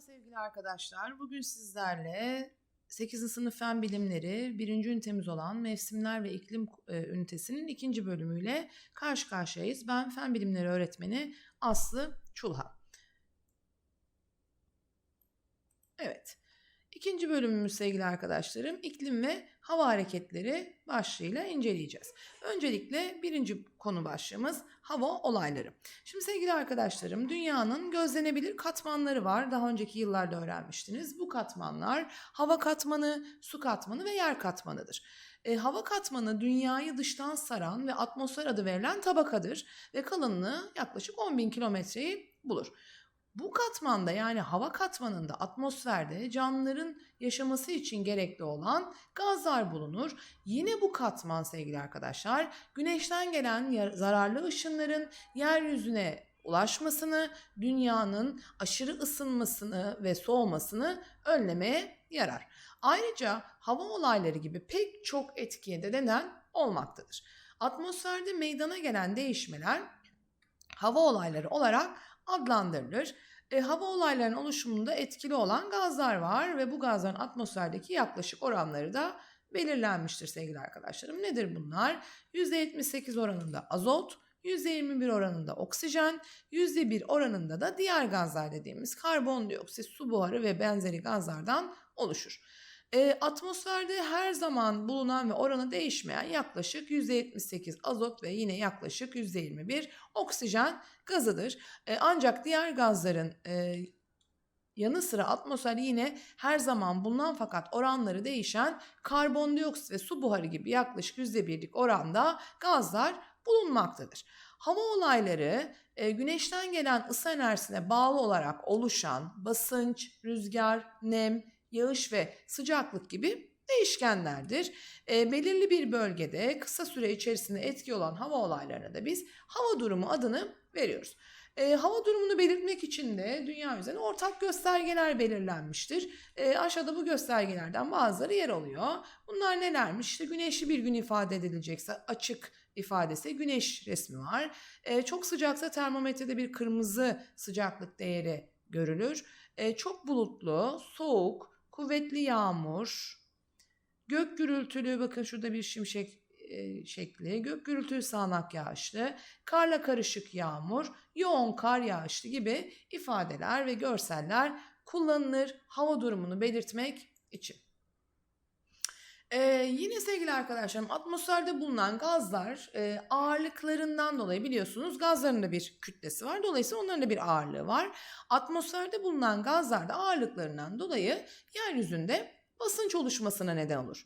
sevgili arkadaşlar. Bugün sizlerle 8. sınıf fen bilimleri 1. ünitemiz olan mevsimler ve iklim e, ünitesinin ikinci bölümüyle karşı karşıyayız. Ben fen bilimleri öğretmeni Aslı Çulha. Evet. İkinci bölümümüz sevgili arkadaşlarım iklim ve hava hareketleri başlığıyla inceleyeceğiz. Öncelikle birinci konu başlığımız hava olayları. Şimdi sevgili arkadaşlarım dünyanın gözlenebilir katmanları var. Daha önceki yıllarda öğrenmiştiniz. Bu katmanlar hava katmanı, su katmanı ve yer katmanıdır. E, hava katmanı dünyayı dıştan saran ve atmosfer adı verilen tabakadır ve kalınlığı yaklaşık 10 bin kilometreyi bulur. Bu katmanda yani hava katmanında atmosferde canlıların yaşaması için gerekli olan gazlar bulunur. Yine bu katman sevgili arkadaşlar güneşten gelen zararlı ışınların yeryüzüne ulaşmasını, dünyanın aşırı ısınmasını ve soğumasını önlemeye yarar. Ayrıca hava olayları gibi pek çok etkiye de neden olmaktadır. Atmosferde meydana gelen değişmeler hava olayları olarak adlandırılır. E, hava olaylarının oluşumunda etkili olan gazlar var ve bu gazların atmosferdeki yaklaşık oranları da belirlenmiştir sevgili arkadaşlarım. Nedir bunlar? %78 oranında azot, %21 oranında oksijen, %1 oranında da diğer gazlar dediğimiz karbondioksit, su buharı ve benzeri gazlardan oluşur. E, atmosferde her zaman bulunan ve oranı değişmeyen yaklaşık %78 azot ve yine yaklaşık %21 oksijen gazıdır. E, ancak diğer gazların e, yanı sıra atmosfer yine her zaman bulunan fakat oranları değişen karbondioksit ve su buharı gibi yaklaşık %1'lik oranda gazlar bulunmaktadır. Hava olayları güneşten gelen ısı enerjisine bağlı olarak oluşan basınç, rüzgar, nem, yağış ve sıcaklık gibi değişkenlerdir. E, belirli bir bölgede kısa süre içerisinde etki olan hava olaylarına da biz hava durumu adını veriyoruz. E, hava durumunu belirtmek için de dünya üzerinde ortak göstergeler belirlenmiştir. E, aşağıda bu göstergelerden bazıları yer alıyor. Bunlar nelermiş? İşte güneşli bir gün ifade edilecekse açık ifadesi güneş resmi var. E, çok sıcaksa termometrede bir kırmızı sıcaklık değeri görülür. E, çok bulutlu, soğuk, kuvvetli yağmur, gök gürültülü bakın şurada bir şimşek e, şekli, gök gürültülü sağanak yağışlı, karla karışık yağmur, yoğun kar yağışlı gibi ifadeler ve görseller kullanılır. Hava durumunu belirtmek için. Ee, yine sevgili arkadaşlarım atmosferde bulunan gazlar e, ağırlıklarından dolayı biliyorsunuz gazların da bir kütlesi var. Dolayısıyla onların da bir ağırlığı var. Atmosferde bulunan gazlar da ağırlıklarından dolayı yeryüzünde basınç oluşmasına neden olur.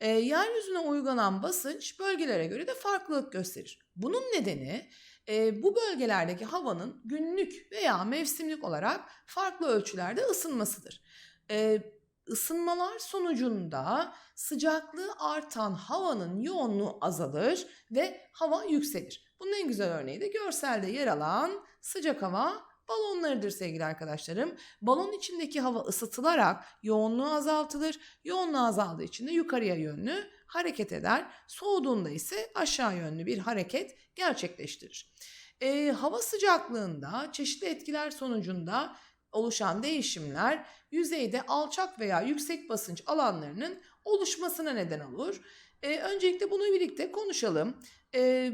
E, yeryüzüne uygulanan basınç bölgelere göre de farklılık gösterir. Bunun nedeni e, bu bölgelerdeki havanın günlük veya mevsimlik olarak farklı ölçülerde ısınmasıdır. E, ısınmalar sonucunda sıcaklığı artan havanın yoğunluğu azalır ve hava yükselir. Bunun en güzel örneği de görselde yer alan sıcak hava balonlarıdır sevgili arkadaşlarım. Balon içindeki hava ısıtılarak yoğunluğu azaltılır. Yoğunluğu azaldığı için de yukarıya yönlü hareket eder. Soğuduğunda ise aşağı yönlü bir hareket gerçekleştirir. E, hava sıcaklığında çeşitli etkiler sonucunda oluşan değişimler yüzeyde alçak veya yüksek basınç alanlarının oluşmasına neden olur. E, öncelikle bunu birlikte konuşalım. E,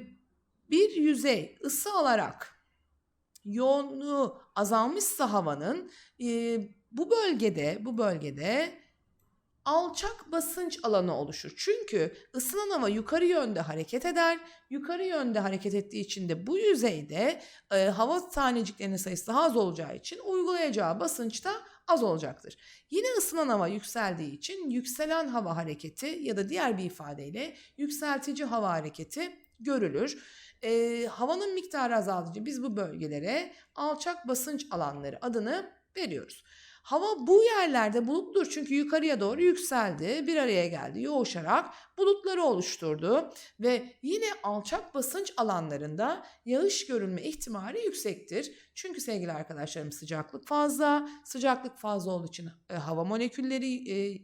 bir yüzey ısı alarak yoğunluğu azalmışsa havanın e, bu bölgede bu bölgede alçak basınç alanı oluşur. Çünkü ısınan hava yukarı yönde hareket eder. Yukarı yönde hareket ettiği için de bu yüzeyde e, hava taneciklerinin sayısı daha az olacağı için uygulayacağı basınç da az olacaktır. Yine ısınan hava yükseldiği için yükselen hava hareketi ya da diğer bir ifadeyle yükseltici hava hareketi görülür. E, havanın miktarı azaldıkça biz bu bölgelere alçak basınç alanları adını veriyoruz. Hava bu yerlerde bulutludur çünkü yukarıya doğru yükseldi, bir araya geldi, yoğuşarak bulutları oluşturdu ve yine alçak basınç alanlarında yağış görülme ihtimali yüksektir. Çünkü sevgili arkadaşlarım sıcaklık fazla, sıcaklık fazla olduğu için e, hava molekülleri e,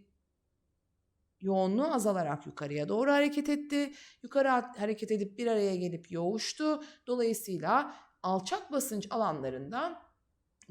yoğunluğu azalarak yukarıya doğru hareket etti. Yukarı hareket edip bir araya gelip yoğuştu. Dolayısıyla alçak basınç alanlarında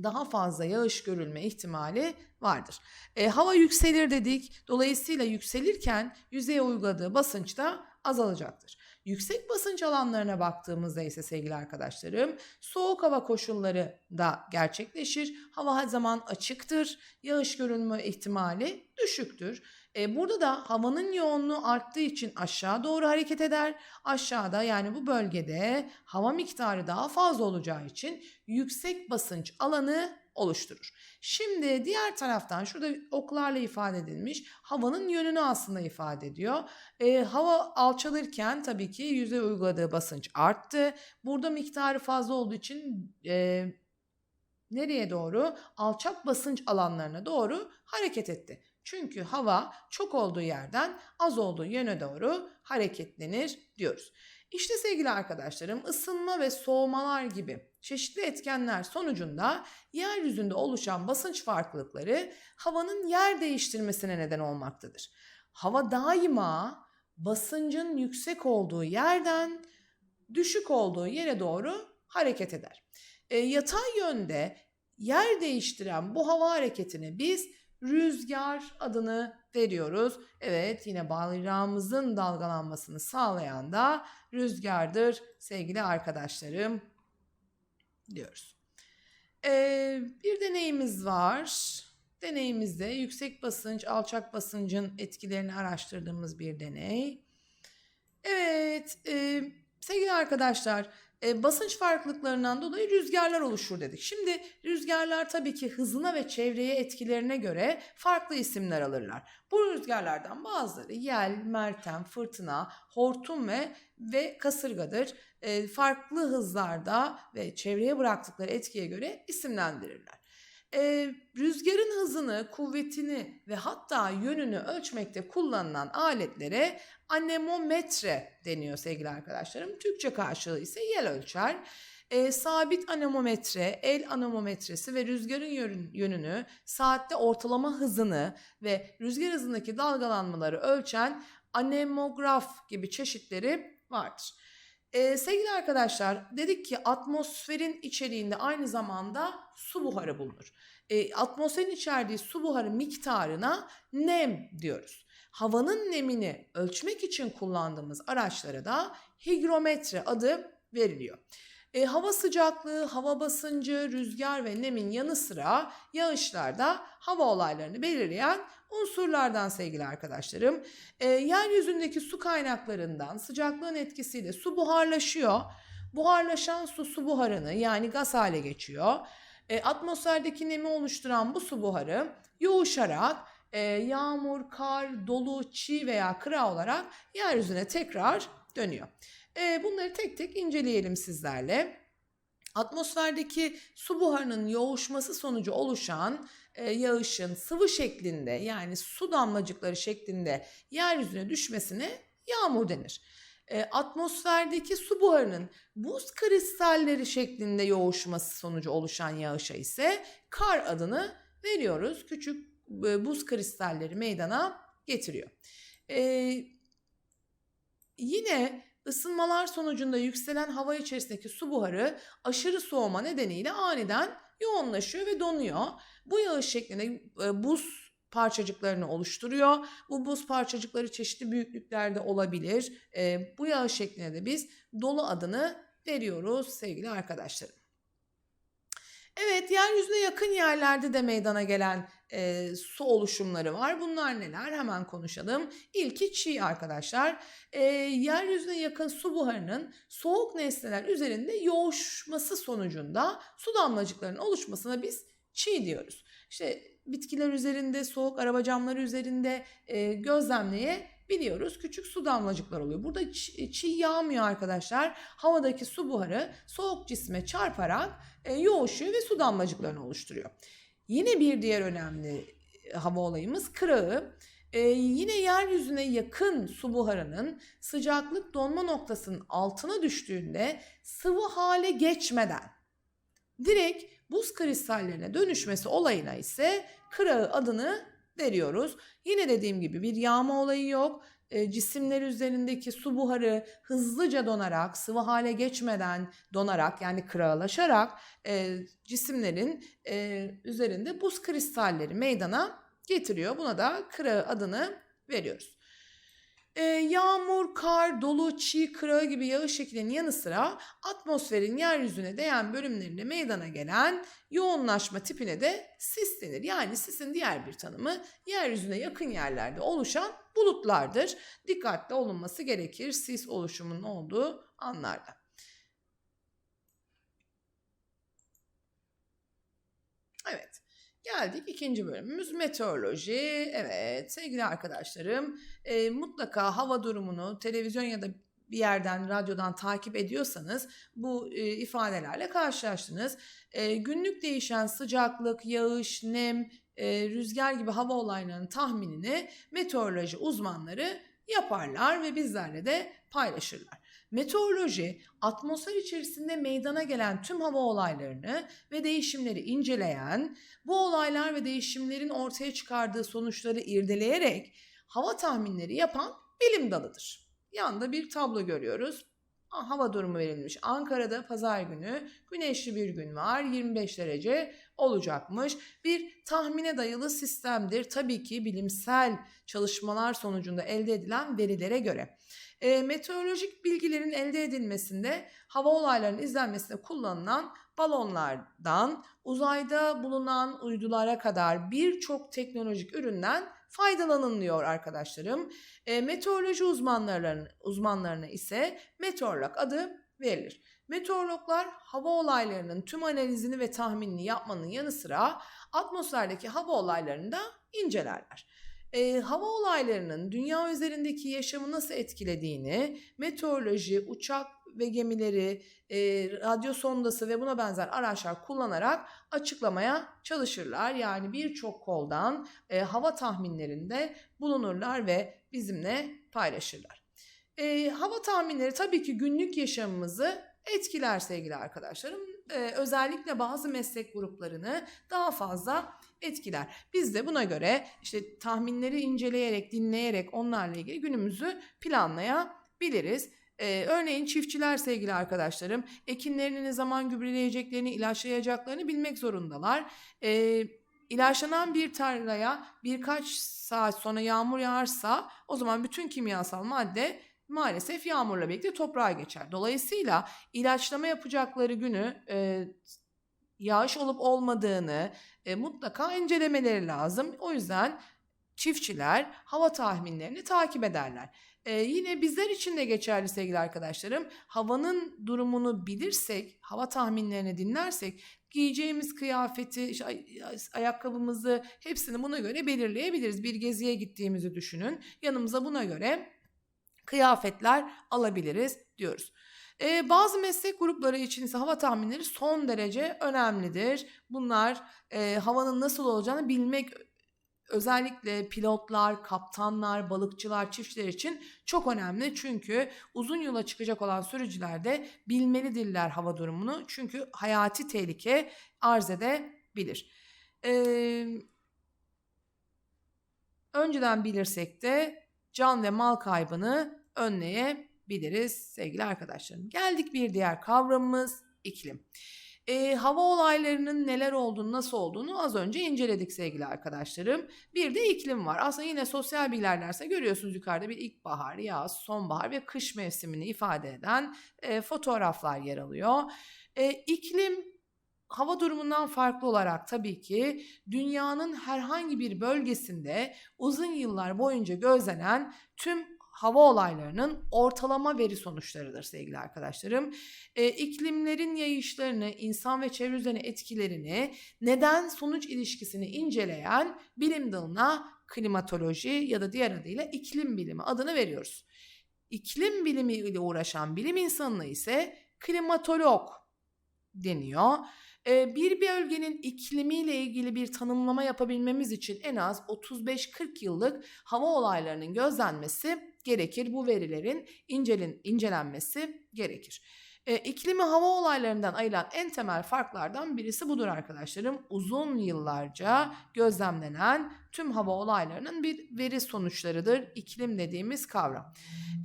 daha fazla yağış görülme ihtimali vardır. E, hava yükselir dedik. Dolayısıyla yükselirken yüzeye uyguladığı basınç da azalacaktır. Yüksek basınç alanlarına baktığımızda ise sevgili arkadaşlarım soğuk hava koşulları da gerçekleşir. Hava her zaman açıktır. Yağış görünme ihtimali düşüktür. E, burada da havanın yoğunluğu arttığı için aşağı doğru hareket eder. Aşağıda yani bu bölgede hava miktarı daha fazla olacağı için yüksek basınç alanı oluşturur. Şimdi diğer taraftan şurada oklarla ifade edilmiş havanın yönünü aslında ifade ediyor. E, hava alçalırken tabii ki yüzeye uyguladığı basınç arttı. Burada miktarı fazla olduğu için e, nereye doğru? Alçak basınç alanlarına doğru hareket etti. Çünkü hava çok olduğu yerden az olduğu yöne doğru hareketlenir diyoruz. İşte sevgili arkadaşlarım ısınma ve soğumalar gibi çeşitli etkenler sonucunda yeryüzünde oluşan basınç farklılıkları havanın yer değiştirmesine neden olmaktadır. Hava daima basıncın yüksek olduğu yerden düşük olduğu yere doğru hareket eder. E, yatay yönde yer değiştiren bu hava hareketine biz rüzgar adını veriyoruz. Evet yine bayrağımızın dalgalanmasını sağlayan da rüzgardır sevgili arkadaşlarım diyoruz. Ee, bir deneyimiz var. Deneyimizde yüksek basınç, alçak basıncın etkilerini araştırdığımız bir deney. Evet, e, sevgili arkadaşlar, e, basınç farklılıklarından dolayı rüzgarlar oluşur dedik. Şimdi rüzgarlar tabii ki hızına ve çevreye etkilerine göre farklı isimler alırlar. Bu rüzgarlardan bazıları yel, mertem, fırtına, hortum ve ve kasırgadır. E, farklı hızlarda ve çevreye bıraktıkları etkiye göre isimlendirirler. E, rüzgarın hızını, kuvvetini ve hatta yönünü ölçmekte kullanılan aletlere anemometre deniyor sevgili arkadaşlarım. Türkçe karşılığı ise yel ölçer. E, sabit anemometre, el anemometresi ve rüzgarın yönünü, saatte ortalama hızını ve rüzgar hızındaki dalgalanmaları ölçen anemograf gibi çeşitleri vardır. Ee, sevgili arkadaşlar dedik ki atmosferin içeriğinde aynı zamanda su buharı bulunur. Ee, atmosferin içerdiği su buharı miktarına nem diyoruz. Havanın nemini ölçmek için kullandığımız araçlara da higrometre adı veriliyor. E, hava sıcaklığı, hava basıncı, rüzgar ve nemin yanı sıra yağışlar da hava olaylarını belirleyen unsurlardan sevgili arkadaşlarım. E, yeryüzündeki su kaynaklarından sıcaklığın etkisiyle su buharlaşıyor. Buharlaşan su su buharını yani gaz hale geçiyor. E, atmosferdeki nemi oluşturan bu su buharı yoğuşarak e, yağmur, kar, dolu, çiğ veya kıra olarak yeryüzüne tekrar dönüyor. E, bunları tek tek inceleyelim sizlerle. Atmosferdeki su buharının yoğuşması sonucu oluşan e, yağışın sıvı şeklinde yani su damlacıkları şeklinde yeryüzüne düşmesine yağmur denir. E, atmosferdeki su buharının buz kristalleri şeklinde yoğuşması sonucu oluşan yağışa ise kar adını veriyoruz. Küçük e, buz kristalleri meydana getiriyor. E, yine ısınmalar sonucunda yükselen hava içerisindeki su buharı aşırı soğuma nedeniyle aniden yoğunlaşıyor ve donuyor. Bu yağış şeklinde e, buz parçacıklarını oluşturuyor. Bu buz parçacıkları çeşitli büyüklüklerde olabilir. E, bu yağış şekline de biz dolu adını veriyoruz sevgili arkadaşlarım. Evet, yeryüzüne yakın yerlerde de meydana gelen e, su oluşumları var. Bunlar neler? Hemen konuşalım. İlki çiğ arkadaşlar. E, yeryüzüne yakın su buharının soğuk nesneler üzerinde yoğuşması sonucunda su damlacıklarının oluşmasına biz çiğ diyoruz. İşte bitkiler üzerinde, soğuk araba camları üzerinde e, gözlemleyebiliyoruz. Küçük su damlacıklar oluyor. Burada çiğ, yağmıyor arkadaşlar. Havadaki su buharı soğuk cisme çarparak e, yoğuşuyor ve su damlacıklarını oluşturuyor. Yine bir diğer önemli e, hava olayımız kırağı. Ee, yine yeryüzüne yakın su buharının sıcaklık donma noktasının altına düştüğünde sıvı hale geçmeden direkt buz kristallerine dönüşmesi olayına ise kırağı adını veriyoruz. Yine dediğim gibi bir yağma olayı yok. E, cisimler üzerindeki su buharı hızlıca donarak, sıvı hale geçmeden donarak yani kırağılaşarak e, cisimlerin e, üzerinde buz kristalleri meydana getiriyor. Buna da kırağı adını veriyoruz. E, yağmur, kar, dolu, çiğ, kırağı gibi yağış şeklinin yanı sıra atmosferin yeryüzüne değen bölümlerinde meydana gelen yoğunlaşma tipine de sis denir. Yani sisin diğer bir tanımı yeryüzüne yakın yerlerde oluşan bulutlardır. Dikkatli olunması gerekir sis oluşumunun olduğu anlarda. Evet. Geldik ikinci bölümümüz meteoroloji. Evet sevgili arkadaşlarım e, mutlaka hava durumunu televizyon ya da bir yerden radyodan takip ediyorsanız bu e, ifadelerle karşılaştınız. E, günlük değişen sıcaklık, yağış, nem, e, rüzgar gibi hava olaylarının tahminini meteoroloji uzmanları yaparlar ve bizlerle de paylaşırlar. Meteoroloji, atmosfer içerisinde meydana gelen tüm hava olaylarını ve değişimleri inceleyen, bu olaylar ve değişimlerin ortaya çıkardığı sonuçları irdeleyerek hava tahminleri yapan bilim dalıdır. Yanında bir tablo görüyoruz. Hava durumu verilmiş. Ankara'da pazar günü güneşli bir gün var. 25 derece olacakmış. Bir tahmine dayalı sistemdir. Tabii ki bilimsel çalışmalar sonucunda elde edilen verilere göre. E, meteorolojik bilgilerin elde edilmesinde hava olaylarının izlenmesinde kullanılan balonlardan uzayda bulunan uydulara kadar birçok teknolojik üründen faydalanılıyor arkadaşlarım. E, meteoroloji uzmanlarının uzmanlarına ise meteorolog adı verilir. Meteorologlar hava olaylarının tüm analizini ve tahminini yapmanın yanı sıra atmosferdeki hava olaylarını da incelerler. E, hava olaylarının dünya üzerindeki yaşamı nasıl etkilediğini meteoroloji, uçak ve gemileri, e, radyo sondası ve buna benzer araçlar kullanarak açıklamaya çalışırlar. Yani birçok koldan e, hava tahminlerinde bulunurlar ve bizimle paylaşırlar. E, hava tahminleri tabii ki günlük yaşamımızı etkiler sevgili arkadaşlarım. Ee, özellikle bazı meslek gruplarını daha fazla etkiler. Biz de buna göre işte tahminleri inceleyerek, dinleyerek onlarla ilgili günümüzü planlayabiliriz. Ee, örneğin çiftçiler sevgili arkadaşlarım ekinlerini ne zaman gübreleyeceklerini, ilaçlayacaklarını bilmek zorundalar. Ee, ilaçlanan bir tarlaya birkaç saat sonra yağmur yağarsa o zaman bütün kimyasal madde maalesef yağmurla birlikte toprağa geçer. Dolayısıyla ilaçlama yapacakları günü e, yağış olup olmadığını e, mutlaka incelemeleri lazım. O yüzden çiftçiler hava tahminlerini takip ederler. Ee, yine bizler için de geçerli sevgili arkadaşlarım. Havanın durumunu bilirsek, hava tahminlerini dinlersek giyeceğimiz kıyafeti, ayakkabımızı hepsini buna göre belirleyebiliriz. Bir geziye gittiğimizi düşünün. Yanımıza buna göre kıyafetler alabiliriz diyoruz. Ee, bazı meslek grupları için ise hava tahminleri son derece önemlidir. Bunlar e, havanın nasıl olacağını bilmek özellikle pilotlar, kaptanlar, balıkçılar, çiftçiler için çok önemli. Çünkü uzun yola çıkacak olan sürücüler de bilmelidirler hava durumunu. Çünkü hayati tehlike arz edebilir. Ee, önceden bilirsek de can ve mal kaybını önleyebiliriz sevgili arkadaşlarım. Geldik bir diğer kavramımız iklim. E, hava olaylarının neler olduğunu, nasıl olduğunu az önce inceledik sevgili arkadaşlarım. Bir de iklim var. Aslında yine sosyal bilgiler derse görüyorsunuz yukarıda bir ilkbahar, yaz, sonbahar ve kış mevsimini ifade eden e, fotoğraflar yer alıyor. E, iklim hava durumundan farklı olarak tabii ki dünyanın herhangi bir bölgesinde uzun yıllar boyunca gözlenen tüm hava olaylarının ortalama veri sonuçlarıdır sevgili arkadaşlarım. E, iklimlerin yayışlarını, insan ve çevre üzerine etkilerini, neden sonuç ilişkisini inceleyen bilim dalına klimatoloji ya da diğer adıyla iklim bilimi adını veriyoruz. İklim bilimi ile uğraşan bilim insanına ise klimatolog deniyor. Bir bölgenin iklimiyle ilgili bir tanımlama yapabilmemiz için en az 35-40 yıllık hava olaylarının gözlenmesi gerekir. Bu verilerin incelin, incelenmesi gerekir. E, iklimi hava olaylarından ayıran en temel farklardan birisi budur arkadaşlarım. Uzun yıllarca gözlemlenen tüm hava olaylarının bir veri sonuçlarıdır iklim dediğimiz kavram.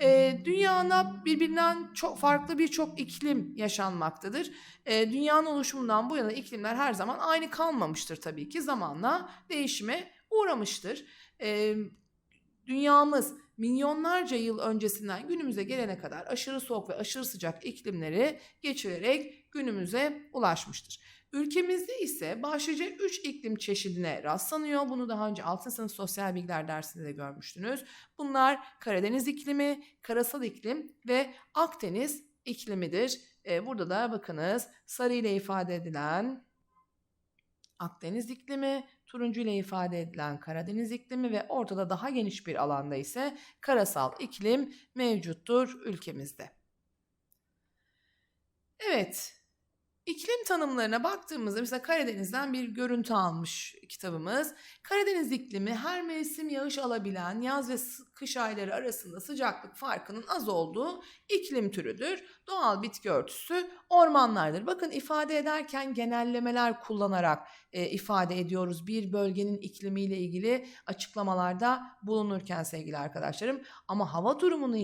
E, dünyada birbirinden çok farklı birçok iklim yaşanmaktadır. E, dünyanın oluşumundan bu yana iklimler her zaman aynı kalmamıştır tabii ki zamanla değişime uğramıştır. E, dünyamız milyonlarca yıl öncesinden günümüze gelene kadar aşırı soğuk ve aşırı sıcak iklimleri geçirerek günümüze ulaşmıştır. Ülkemizde ise başlıca 3 iklim çeşidine rastlanıyor. Bunu daha önce 6. sınıf sosyal bilgiler dersinde de görmüştünüz. Bunlar Karadeniz iklimi, karasal iklim ve Akdeniz iklimidir. Ee, burada da bakınız sarı ile ifade edilen Akdeniz iklimi, turuncu ile ifade edilen Karadeniz iklimi ve ortada daha geniş bir alanda ise karasal iklim mevcuttur ülkemizde. Evet, iklim tanımlarına baktığımızda mesela Karadeniz'den bir görüntü almış kitabımız. Karadeniz iklimi her mevsim yağış alabilen yaz ve kış ayları arasında sıcaklık farkının az olduğu iklim türüdür. Doğal bitki örtüsü ormanlardır. Bakın ifade ederken genellemeler kullanarak e, ifade ediyoruz. Bir bölgenin iklimiyle ilgili açıklamalarda bulunurken sevgili arkadaşlarım. Ama hava durumunu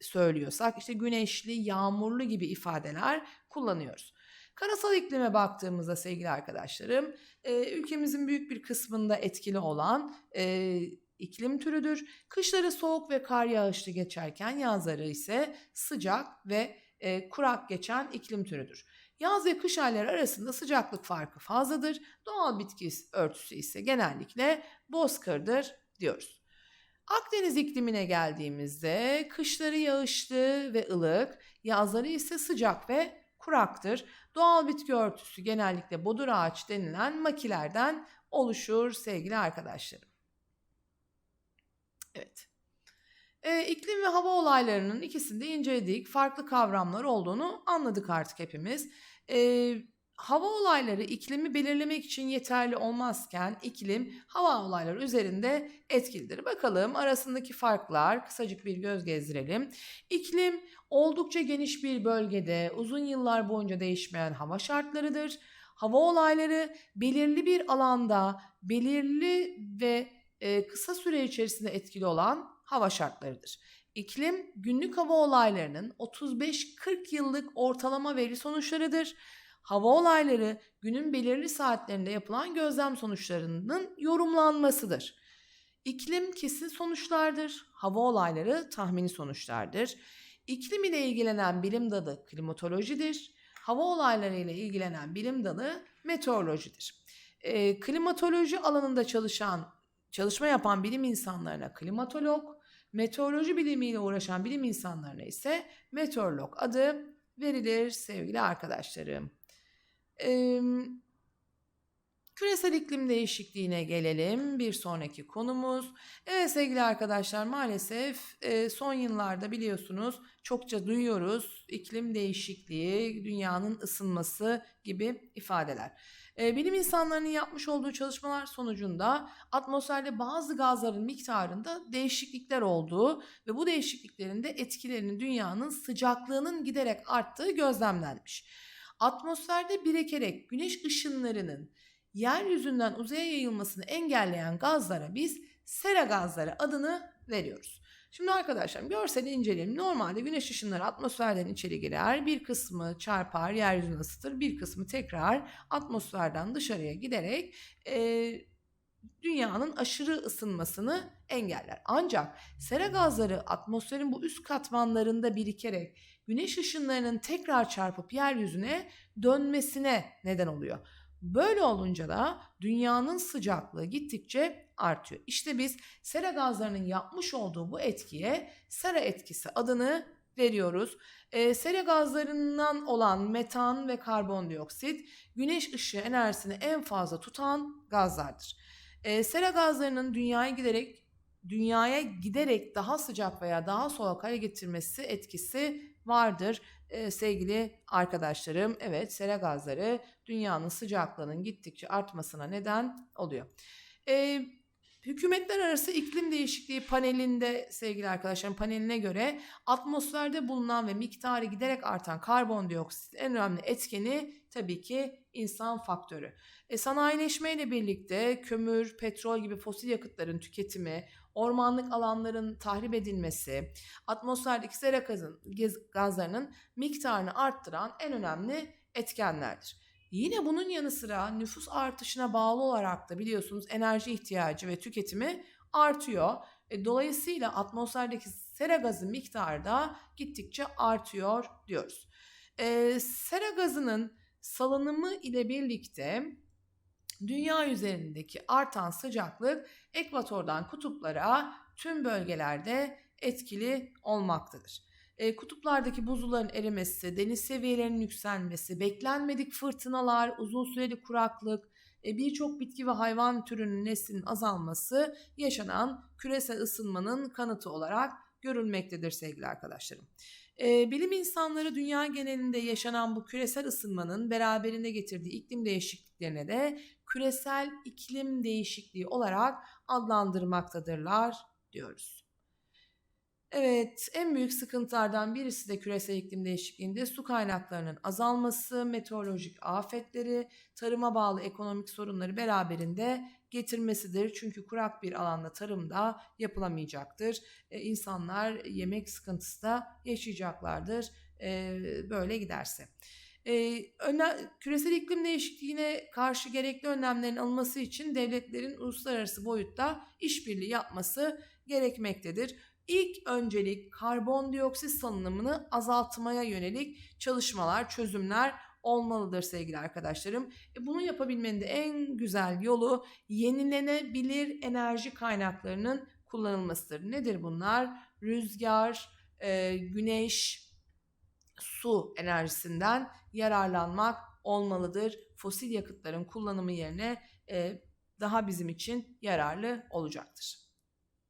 söylüyorsak işte güneşli, yağmurlu gibi ifadeler kullanıyoruz. Karasal iklime baktığımızda sevgili arkadaşlarım, e, ülkemizin büyük bir kısmında etkili olan e, iklim türüdür. Kışları soğuk ve kar yağışlı geçerken yazları ise sıcak ve e, kurak geçen iklim türüdür. Yaz ve kış ayları arasında sıcaklık farkı fazladır. Doğal bitki örtüsü ise genellikle bozkırdır diyoruz. Akdeniz iklimine geldiğimizde kışları yağışlı ve ılık, yazları ise sıcak ve kuraktır. Doğal bitki örtüsü genellikle bodur ağaç denilen makilerden oluşur sevgili arkadaşlarım. Evet. E, iklim ve hava olaylarının ikisinde inceledik. Farklı kavramlar olduğunu anladık artık hepimiz. E, hava olayları iklimi belirlemek için yeterli olmazken iklim hava olayları üzerinde etkilidir. Bakalım arasındaki farklar kısacık bir göz gezdirelim. İklim oldukça geniş bir bölgede uzun yıllar boyunca değişmeyen hava şartlarıdır. Hava olayları belirli bir alanda belirli ve e, kısa süre içerisinde etkili olan hava şartlarıdır. İklim günlük hava olaylarının 35-40 yıllık ortalama veri sonuçlarıdır. Hava olayları günün belirli saatlerinde yapılan gözlem sonuçlarının yorumlanmasıdır. İklim kesin sonuçlardır. Hava olayları tahmini sonuçlardır. İklim ile ilgilenen bilim dalı klimatolojidir. Hava olayları ile ilgilenen bilim dalı meteorolojidir. E, klimatoloji alanında çalışan, çalışma yapan bilim insanlarına klimatolog, meteoroloji bilimiyle uğraşan bilim insanlarına ise meteorolog adı verilir sevgili arkadaşlarım. Ee, küresel iklim değişikliğine gelelim. Bir sonraki konumuz. Evet sevgili arkadaşlar maalesef e, son yıllarda biliyorsunuz çokça duyuyoruz iklim değişikliği, dünyanın ısınması gibi ifadeler. E, bilim insanlarının yapmış olduğu çalışmalar sonucunda atmosferde bazı gazların miktarında değişiklikler olduğu ve bu değişikliklerin de etkilerinin dünyanın sıcaklığının giderek arttığı gözlemlenmiş. Atmosferde birikerek güneş ışınlarının yeryüzünden uzaya yayılmasını engelleyen gazlara biz sera gazları adını veriyoruz. Şimdi arkadaşlar görseli inceleyelim. Normalde güneş ışınları atmosferden içeri girer. Bir kısmı çarpar, yeryüzünü ısıtır. Bir kısmı tekrar atmosferden dışarıya giderek e, dünyanın aşırı ısınmasını engeller. Ancak sera gazları atmosferin bu üst katmanlarında birikerek güneş ışınlarının tekrar çarpıp yeryüzüne dönmesine neden oluyor. Böyle olunca da dünyanın sıcaklığı gittikçe artıyor. İşte biz sera gazlarının yapmış olduğu bu etkiye sera etkisi adını veriyoruz. E, sera gazlarından olan metan ve karbondioksit güneş ışığı enerjisini en fazla tutan gazlardır. E, sera gazlarının dünyaya giderek dünyaya giderek daha sıcak veya daha soğuk hale getirmesi etkisi vardır e, sevgili arkadaşlarım. Evet sera gazları dünyanın sıcaklığının gittikçe artmasına neden oluyor. E, Hükümetler arası iklim değişikliği panelinde sevgili arkadaşlarım paneline göre atmosferde bulunan ve miktarı giderek artan karbondioksit en önemli etkeni tabii ki insan faktörü. E, sanayileşmeyle birlikte kömür, petrol gibi fosil yakıtların tüketimi, ormanlık alanların tahrip edilmesi, atmosferdeki sera gazlarının miktarını arttıran en önemli etkenlerdir. Yine bunun yanı sıra nüfus artışına bağlı olarak da biliyorsunuz enerji ihtiyacı ve tüketimi artıyor. E, dolayısıyla atmosferdeki sera gazı miktarı da gittikçe artıyor diyoruz. E, sera gazının salınımı ile birlikte dünya üzerindeki artan sıcaklık ekvatordan kutuplara tüm bölgelerde etkili olmaktadır. E, kutuplardaki buzulların erimesi, deniz seviyelerinin yükselmesi, beklenmedik fırtınalar, uzun süreli kuraklık, e, birçok bitki ve hayvan türünün neslinin azalması yaşanan küresel ısınmanın kanıtı olarak görülmektedir sevgili arkadaşlarım. E, bilim insanları dünya genelinde yaşanan bu küresel ısınmanın beraberinde getirdiği iklim değişikliklerine de küresel iklim değişikliği olarak adlandırmaktadırlar diyoruz. Evet, en büyük sıkıntılardan birisi de küresel iklim değişikliğinde su kaynaklarının azalması, meteorolojik afetleri, tarıma bağlı ekonomik sorunları beraberinde getirmesidir. Çünkü kurak bir alanda tarım da yapılamayacaktır. Ee, insanlar yemek sıkıntısı da yaşayacaklardır ee, böyle giderse. Ee, küresel iklim değişikliğine karşı gerekli önlemlerin alınması için devletlerin uluslararası boyutta işbirliği yapması gerekmektedir. İlk öncelik karbondioksit salınımını azaltmaya yönelik çalışmalar, çözümler olmalıdır sevgili arkadaşlarım. E, bunu yapabilmenin de en güzel yolu yenilenebilir enerji kaynaklarının kullanılmasıdır. Nedir bunlar? Rüzgar, e, güneş, su enerjisinden yararlanmak olmalıdır. Fosil yakıtların kullanımı yerine e, daha bizim için yararlı olacaktır.